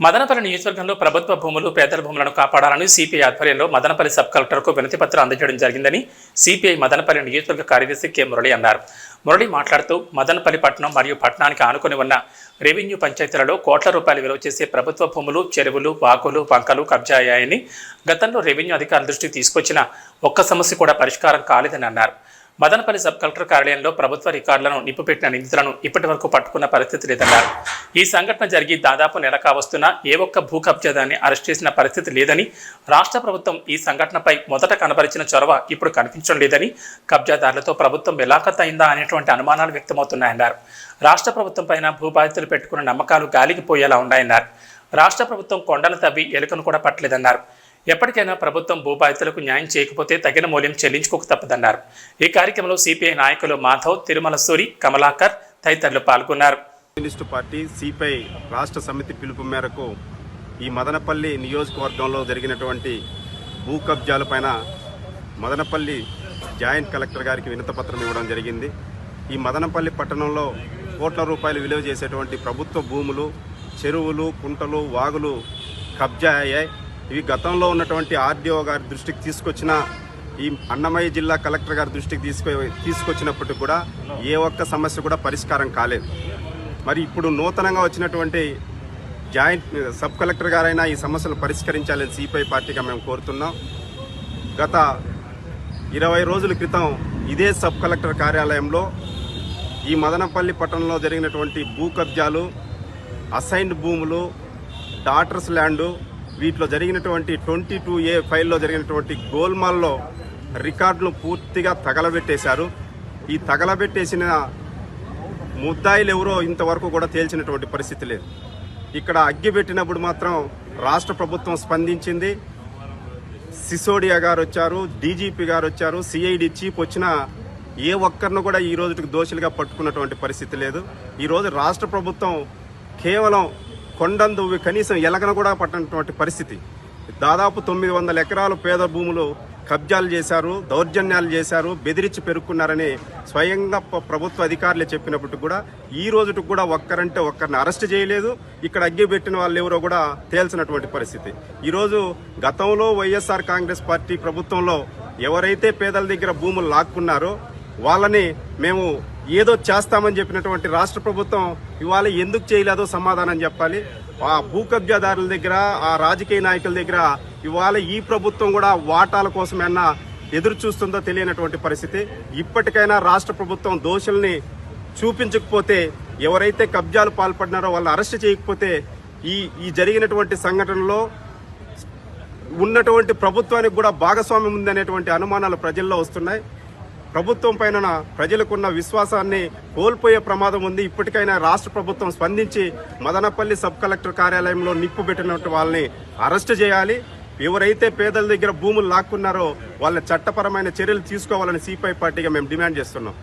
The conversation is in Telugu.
మదనపల్లి నియోజకవర్గంలో ప్రభుత్వ భూములు పేదల భూములను కాపాడాలని సిపిఐ ఆధ్వర్యంలో మదనపల్లి సబ్ కలెక్టర్కు వినతి పత్రం అందజేయడం జరిగిందని సిపిఐ మదనపల్లి నియోజకవర్గ కార్యదర్శి కె. మురళి అన్నారు. మురళి మాట్లాడుతూ మదనపల్లి పట్టణం మరియు పట్టణానికి ఆనుకుని ఉన్న రెవెన్యూ పంచాయతీలలో కోట్ల రూపాయలు విలువ చేసే ప్రభుత్వ భూములు చెరువులు వాకులు పంకలు కబ్జా అయ్యాయని గతంలో రెవెన్యూ అధికారుల దృష్టికి తీసుకొచ్చిన ఒక్క సమస్య కూడా పరిష్కారం కాలేదని అన్నారు. మదనపల్లి సబ్ కలెక్టర్ కార్యాలయంలో ప్రభుత్వ రికార్డులను నిప్పుపెట్టిన నిందితులను ఇప్పటి వరకు పట్టుకున్న పరిస్థితి లేదన్నారు. ఈ సంఘటన జరిగి దాదాపు నెల కావస్తున్నా ఏ ఒక్క భూ కబ్జాదాన్ని అరెస్ట్ చేసిన పరిస్థితి లేదని రాష్ట్ర ప్రభుత్వం ఈ సంఘటనపై మొదట కనబరిచిన చొరవ ఇప్పుడు కనిపించడం లేదని కబ్జాదారులతో ప్రభుత్వం వెలాకత్ అయిందా అనేటువంటి అనుమానాలు వ్యక్తమవుతున్నాయన్నారు. రాష్ట్ర ప్రభుత్వం పైన భూబాధితులు పెట్టుకున్న నమ్మకాలు గాలికి పోయేలా ఉన్నాయన్నారు. రాష్ట్ర ప్రభుత్వం కొండలు తవ్వి ఎలుకను కూడా పట్టలేదన్నారు. ఎప్పటికైనా ప్రభుత్వం భూబాధితులకు న్యాయం చేయకపోతే తగిన మూల్యం చెల్లించుకోక తప్పదన్నారు. ఈ కార్యక్రమంలో సిపిఐ నాయకులు మాధవ్ తిరుమల సూరి కమలాకర్ తదితరులు పాల్గొన్నారు. కమ్యూనిస్టు పార్టీ సిపిఐ రాష్ట్ర సమితి పిలుపు మేరకు ఈ మదనపల్లి నియోజకవర్గంలో జరిగినటువంటి భూ కబ్జాలపైన మదనపల్లి జాయింట్ కలెక్టర్ గారికి వినతపత్రం ఇవ్వడం జరిగింది. ఈ మదనపల్లి పట్టణంలో కోట్ల రూపాయలు విలువ చేసేటువంటి ప్రభుత్వ భూములు చెరువులు కుంటలు వాగులు కబ్జా అయ్యాయి. ఇవి గతంలో ఉన్నటువంటి ఆర్డీఓ గారి దృష్టికి తీసుకొచ్చిన ఈ అన్నమయ్య జిల్లా కలెక్టర్ గారి దృష్టికి తీసుకు తీసుకొచ్చినప్పటికి కూడా ఏ ఒక్క సమస్య కూడా పరిష్కారం కాలేదు. మరి ఇప్పుడు నూతనంగా వచ్చినటువంటి జాయింట్ సబ్ కలెక్టర్ గారైనా ఈ సమస్యలు పరిష్కరించాలని సిపిఐ పార్టీగా మేము కోరుతున్నాం. గత ఇరవై రోజుల క్రితం ఇదే సబ్ కలెక్టర్ కార్యాలయంలో ఈ మదనపల్లి పట్టణంలో జరిగినటువంటి భూ కబ్జాలు అసైన్డ్ భూములు డాటర్స్ ల్యాండు వీటిలో జరిగినటువంటి ట్వంటీ టూ ఏ ఫైల్లో జరిగినటువంటి గోల్మాల్లో రికార్డులు పూర్తిగా తగలబెట్టేశారు. ఈ తగలబెట్టేసిన ముద్దాయిలు ఎవరో ఇంతవరకు కూడా తేల్చినటువంటి పరిస్థితి లేదు. ఇక్కడ అగ్గి పెట్టినప్పుడు మాత్రం రాష్ట్ర ప్రభుత్వం స్పందించింది. సిసోడియా గారు వచ్చారు డీజీపీ గారు వచ్చారు సిఐడి చీఫ్ వచ్చిన ఏ ఒక్కరిని కూడా ఈ రోజుకి దోషులుగా పట్టుకున్నటువంటి పరిస్థితి లేదు. ఈరోజు రాష్ట్ర ప్రభుత్వం కేవలం కొండందు కనీసం ఎలకన కూడా పట్టినటువంటి పరిస్థితి. దాదాపు తొమ్మిది వందల ఎకరాలు పేద భూములు కబ్జాలు చేశారు దౌర్జన్యాలు చేశారు బెదిరించి పెరుక్కున్నారని స్వయంగా ప్రభుత్వ అధికారులే చెప్పినప్పటికి కూడా ఈ రోజుకి కూడా ఒక్కరంటే ఒక్కరిని అరెస్ట్ చేయలేదు. ఇక్కడ అగ్గి పెట్టిన వాళ్ళు ఎవరో కూడా తేల్చినటువంటి పరిస్థితి. ఈరోజు గతంలో వైఎస్ఆర్ కాంగ్రెస్ పార్టీ ప్రభుత్వంలో ఎవరైతే పేదల దగ్గర భూములు లాక్కున్నారో వాళ్ళని మేము ఏదో చేస్తామని చెప్పినటువంటి రాష్ట్ర ప్రభుత్వం ఇవాళ ఎందుకు చేయలేదో సమాధానం చెప్పాలి. ఆ భూ కబ్జాదారుల దగ్గర ఆ రాజకీయ నాయకుల దగ్గర ఇవాళ ఈ ప్రభుత్వం కూడా వాటాల కోసమైనా ఎదురు చూస్తుందో తెలియనటువంటి పరిస్థితి. ఇప్పటికైనా రాష్ట్ర ప్రభుత్వం దోషుల్ని చూపించకపోతే ఎవరైతే కబ్జాలు పాల్పడినారో వాళ్ళు అరెస్ట్ చేయకపోతే ఈ ఈ జరిగినటువంటి సంఘటనలో ఉన్నటువంటి ప్రభుత్వానికి కూడా భాగస్వామ్యం ఉందనేటువంటి అనుమానాలు ప్రజల్లో వస్తున్నాయి. ప్రభుత్వం పైన ప్రజలకున్న విశ్వాసాన్ని కోల్పోయే ప్రమాదం ఉంది. ఇప్పటికైనా రాష్ట్ర ప్రభుత్వం స్పందించి మదనపల్లి సబ్ కలెక్టర్ కార్యాలయంలో నిప్పు పెట్టినట్టు వాళ్ళని అరెస్ట్ చేయాలి. ఎవరైతే పేదల దగ్గర భూములు లాక్కున్నారో వాళ్ళ చట్టపరమైన చర్యలు తీసుకోవాలని సిపిఐ పార్టీగా మేము డిమాండ్ చేస్తున్నాం.